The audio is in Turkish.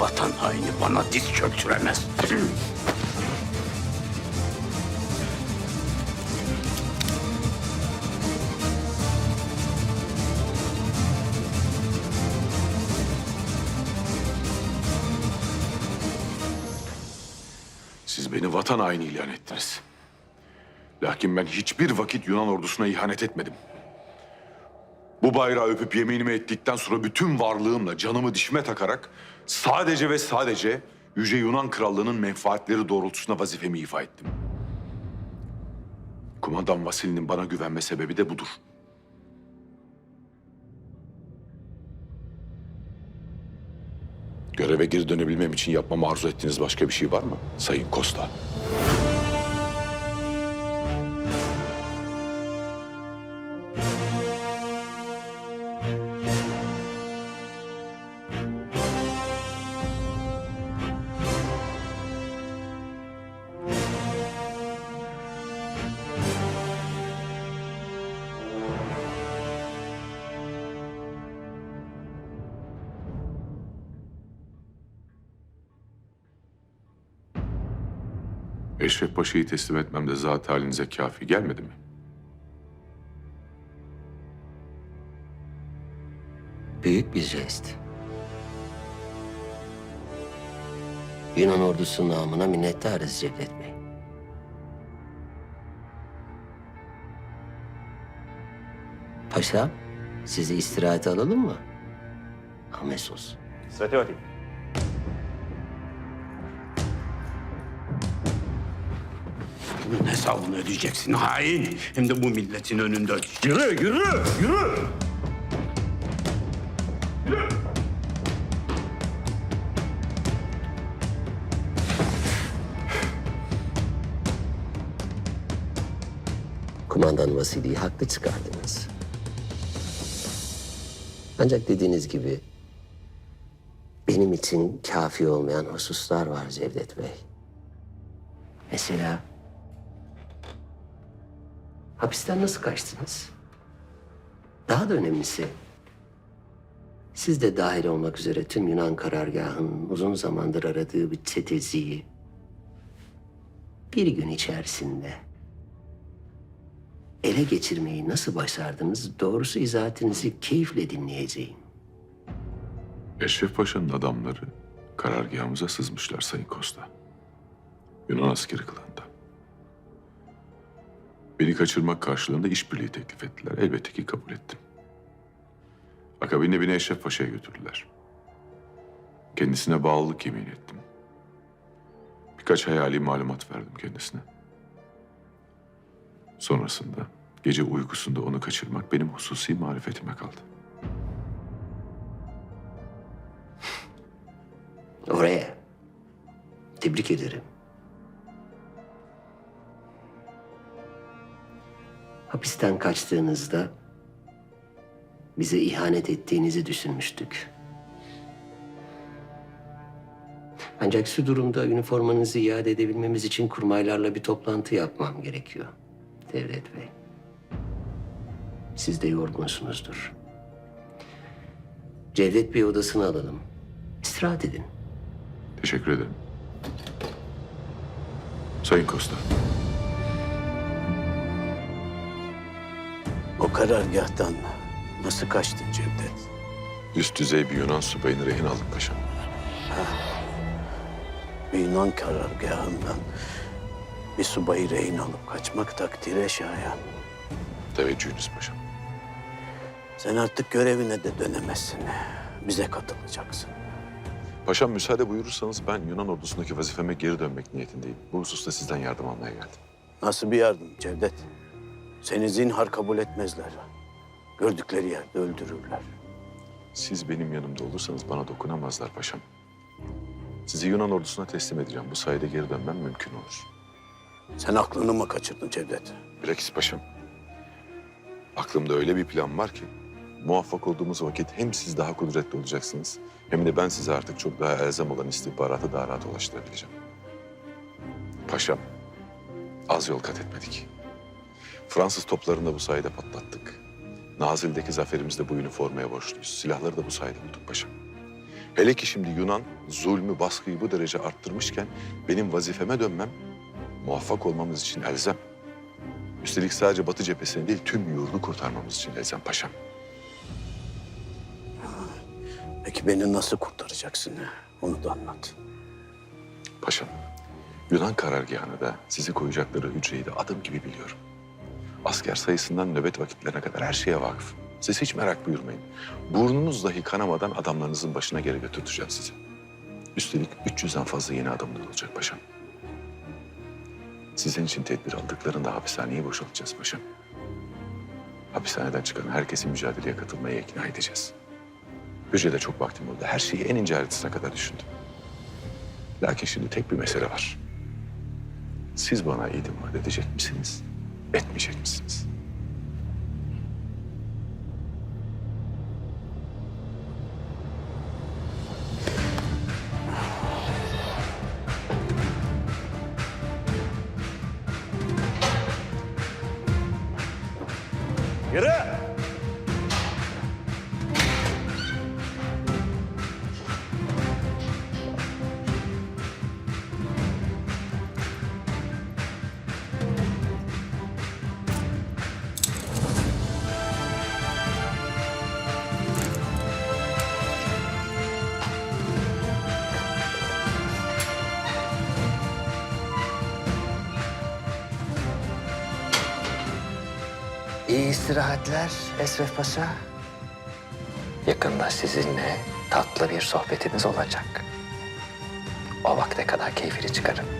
vatan haini bana diz çöktüremez. Siz beni vatan haini ilan ettiniz. Lakin ben hiçbir vakit Yunan ordusuna ihanet etmedim. Bu bayrağı öpüp yeminimi ettikten sonra bütün varlığımla canımı dişime takarak sadece ve sadece Yüce Yunan Krallığı'nın menfaatleri doğrultusunda vazifemi ifa ettim. Kumandan Vasili'nin bana güvenme sebebi de budur. Göreve geri dönebilmem için yapmamı arzu ettiğiniz başka bir şey var mı Sayın Costa? Eşref Paşa'yı teslim etmem de zat halinize kafi gelmedi mi? Büyük bir jest. Yunan ordusu namına minnettarız Cevdet Bey. Paşa, sizi istirahate alalım mı? Amesos. Stratiotti. Bunun hesabını ödeyeceksin hain. Hem de bu milletin önünde ödeyeceksin. Yürü, yürü, yürü. Kumandan Vasili'yi haklı çıkardınız. Ancak dediğiniz gibi benim için kafi olmayan hususlar var Cevdet Bey. Mesela hapisten nasıl kaçtınız? Daha da önemlisi siz de dahil olmak üzere tüm Yunan karargahının uzun zamandır aradığı bir çeteciyi bir gün içerisinde ele geçirmeyi nasıl başardınız? Doğrusu izahatinizi keyifle dinleyeceğim. Eşref Paşa'nın adamları karargahımıza sızmışlar Sayın Costa. Yunan askeri kılığında. Beni kaçırmak karşılığında işbirliği teklif ettiler. Elbette ki kabul ettim. Akabinde beni Eşref Paşa'ya götürdüler. Kendisine bağlılık yemin ettim. Birkaç hayali malumat verdim kendisine. Sonrasında gece uykusunda onu kaçırmak benim hususi marifetime kaldı. Oraya. Tebrik ederim. Hapisten kaçtığınızda bize ihanet ettiğinizi düşünmüştük. Ancak şu durumda üniformanızı iade edebilmemiz için kurmaylarla bir toplantı yapmam gerekiyor. Devlet Bey. Siz de yorgunsunuzdur. Cevdet Bey odasını alalım. İstirahat edin. Teşekkür ederim. Sayın Costa. O karargahtan nasıl kaçtın Cevdet? Üst düzey bir Yunan subayını rehin aldık paşam. Bir Yunan karargahından bir subayı rehin alıp kaçmak takdire şayan. Teveccühünüz paşam. Sen artık görevine de dönemezsin. Bize katılacaksın. Paşam müsaade buyurursanız ben Yunan ordusundaki vazifeme geri dönmek niyetindeyim. Bu hususta sizden yardım almaya geldim. Nasıl bir yardım Cevdet? Seni zinhar kabul etmezler. Gördükleri yerde öldürürler. Siz benim yanımda olursanız bana dokunamazlar paşam. Sizi Yunan ordusuna teslim edeceğim. Bu sayede geri dönmem mümkün olur. Sen aklını mı kaçırdın Cevdet? Bilakis paşam. Aklımda öyle bir plan var ki... ...muvaffak olduğumuz vakit hem siz daha kudretli olacaksınız... ...hem de ben size artık çok daha elzem olan istihbaratı daha rahat ulaştırabileceğim. Paşam, az yol kat etmedik. Fransız toplarını da bu sayede patlattık. Nazilli'deki zaferimizde bu üniformaya borçluyuz. Silahları da bu sayede bulduk paşam. Hele ki şimdi Yunan zulmü, baskıyı bu derece arttırmışken benim vazifeme dönmem muvaffak olmamız için elzem. Üstelik sadece Batı cephesini değil tüm yurdu kurtarmamız için elzem paşam. Peki beni nasıl kurtaracaksın? Onu da anlat. Paşam, Yunan karargahını da sizi koyacakları hücreyi de adım gibi biliyorum. Asker sayısından nöbet vakitlerine kadar her şeye vakıf. Siz hiç merak buyurmayın. Burnunuz dahi kanamadan adamlarınızın başına geri götürteceğim sizi. Üstelik 300'den fazla yeni adamınız olacak paşam. Sizin için tedbir aldıklarında hapishaneyi boşaltacağız paşam. Hapishaneden çıkan herkesi mücadeleye katılmaya ikna edeceğiz. Hücrede çok vaktim oldu. Her şeyi en ince ayrıntısına kadar düşündüm. Lakin şimdi tek bir mesele var. Siz bana itimat edecek misiniz, etmeyecek misiniz? İyi istirahatler Esref Paşa. Yakında sizinle tatlı bir sohbetimiz olacak. O vakte kadar keyfini çıkarın.